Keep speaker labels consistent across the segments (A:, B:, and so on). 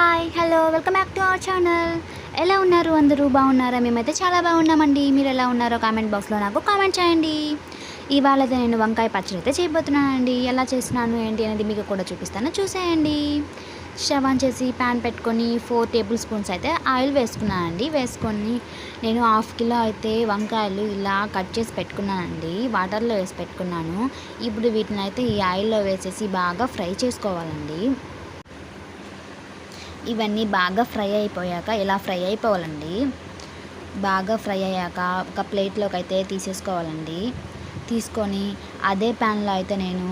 A: Hi hello welcome back to our channel. ఎలా ఉన్నారు అందరూ? బాగున్నారా? మేమైతే చాలా బాగున్నామండి. మీరు ఎలా ఉన్నారో కామెంట్ బాక్స్లో నాకు కామెంట్ చేయండి. ఇవాళ అయితే నేను వంకాయ పచ్చడి అయితే చేయబోతున్నానండి. ఎలా చేస్తున్నాను ఏంటి అనేది మీకు కూడా చూపిస్తాను. చూసేయండి. స్టవ్ ఆన్ చేసి ప్యాన్ పెట్టుకొని ఫోర్ టేబుల్ స్పూన్స్ అయితే ఆయిల్ వేసుకున్నానండి. వేసుకొని నేను హాఫ్ కిలో అయితే వంకాయలు ఇలా కట్ చేసి పెట్టుకున్నానండి. వాటర్లో వేసి పెట్టుకున్నాను. ఇప్పుడు వీటిని అయితే ఈ ఆయిల్లో వేసేసి బాగా ఫ్రై చేసుకోవాలండి. ఇవన్నీ బాగా ఫ్రై అయిపోయాక ఇలా ఫ్రై అయిపోవాలండి. బాగా ఫ్రై అయ్యాక ఒక ప్లేట్లోకి అయితే తీసేసుకోవాలండి. తీసుకొని అదే ప్యాన్లో అయితే నేను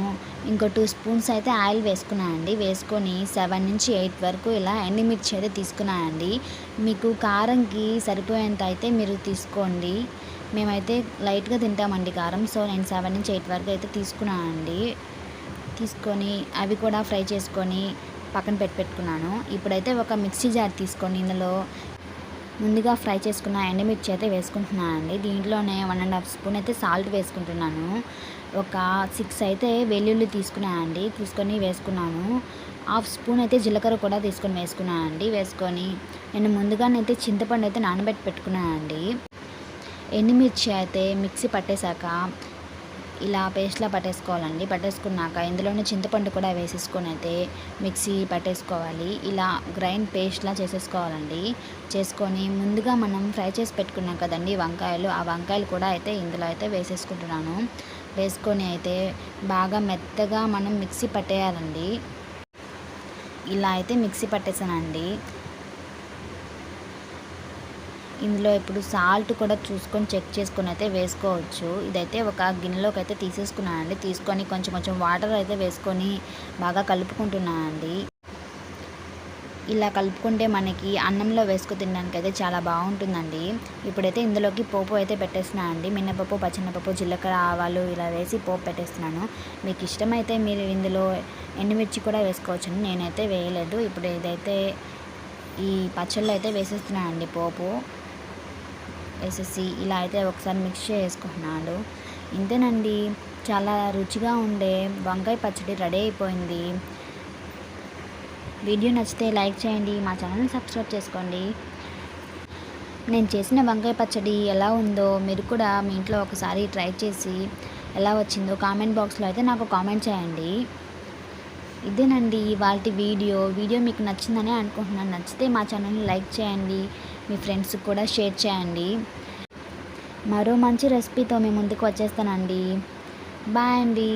A: ఇంకో టూ స్పూన్స్ అయితే ఆయిల్ వేసుకున్నానండి వేసుకొని సెవెన్ నుంచి ఎయిట్ వరకు ఇలా ఎండుమిర్చి అయితే తీసుకున్నానండి మీకు కారంకి సరిపోయేంత అయితే మీరు తీసుకోండి. మేమైతే లైట్గా తింటామండి కారం సో నేను సెవెన్ నుంచి ఎయిట్ వరకు అయితే తీసుకున్నానండి తీసుకొని అవి కూడా ఫ్రై చేసుకొని పక్కన పెట్టి పెట్టుకున్నాను. ఇప్పుడైతే ఒక మిక్సీ జార్ తీసుకొని ఇందులో ముందుగా ఫ్రై చేసుకున్న ఎండమిర్చి అయితే వేసుకుంటున్నాను అండి దీంట్లోనే వన్ అండ్ హాఫ్ స్పూన్ అయితే సాల్ట్ వేసుకుంటున్నాను. ఒక సిక్స్ అయితే వెల్లుల్లి తీసుకున్నాను అండి తీసుకొని వేసుకున్నాను. హాఫ్ స్పూన్ అయితే జీలకర్ర కూడా తీసుకొని వేసుకున్నాను అండి వేసుకొని నేను ముందుగానైతే చింతపండు అయితే నానబెట్టి పెట్టుకున్నాను అండి ఎండుమిర్చి అయితే మిక్సీ పట్టేశాక ఇలా పేస్ట్లా పట్టేసుకోవాలండి. పట్టేసుకున్నాక ఇందులోనే చింతపండు కూడా వేసేసుకొని అయితే మిక్సీ పట్టేసుకోవాలి. ఇలా గ్రైండ్ పేస్ట్లా చేసేసుకోవాలండి. చేసుకొని ముందుగా మనం ఫ్రై చేసి పెట్టుకున్నాం కదండి వంకాయలు ఆ వంకాయలు కూడా అయితే ఇందులో అయితే వేసేసుకుంటున్నాను. వేసుకొని అయితే బాగా మెత్తగా మనం మిక్సీ పట్టేయాలండి. ఇలా అయితే మిక్సీ పట్టేసానండి. ఇందులో ఇప్పుడు సాల్ట్ కూడా చూసుకొని చెక్ చేసుకొని అయితే వేసుకోవచ్చు. ఇదైతే ఒక గిన్నెలోకి అయితే తీసేసుకున్నానండి. తీసుకొని కొంచెం కొంచెం వాటర్ అయితే వేసుకొని బాగా కలుపుకుంటున్నానండి. ఇలా కలుపుకుంటే మనకి అన్నంలో వేసుకు తినడానికి అయితే చాలా బాగుంటుందండి. ఇప్పుడైతే ఇందులోకి పోపు అయితే పెట్టేస్తున్నాను అండి మినపప్పు పచ్చెనపప్పు జీలకర్ర ఆవాలు ఇలా వేసి పోపు పెట్టేస్తున్నాను. మీకు ఇష్టమైతే మీరు ఇందులో ఎండుమిర్చి కూడా వేసుకోవచ్చు నేనైతే వేయలేదు. ఇప్పుడు ఇదైతే ఈ పచ్చళ్ళు అయితే వేసేస్తున్నాను అండి పోపు. వేసేసి ఇలా అయితే ఒకసారి మిక్స్ చేసుకుంటున్నాడు ఇంతేనండి. చాలా రుచిగా ఉండే వంకాయ పచ్చడి రెడీ అయిపోయింది. వీడియో నచ్చితే లైక్ చేయండి. మా ఛానల్ని సబ్స్క్రైబ్ చేసుకోండి. నేను చేసిన వంకాయ పచ్చడి ఎలా ఉందో మీరు కూడా మీ ఇంట్లో ఒకసారి ట్రై చేసి ఎలా వచ్చిందో కామెంట్ బాక్స్లో అయితే నాకు కామెంట్ చేయండి. ఇదేనండి వాళ్ళ వీడియో. వీడియో మీకు నచ్చిందని అనుకుంటున్నాను. నచ్చితే మా ఛానల్ని లైక్ చేయండి. మీ ఫ్రెండ్స్కి కూడా షేర్ చేయండి. మరో మంచి రెసిపీతో మీ ముందుకు వచ్చేస్తానండి. బాయ్ అండి.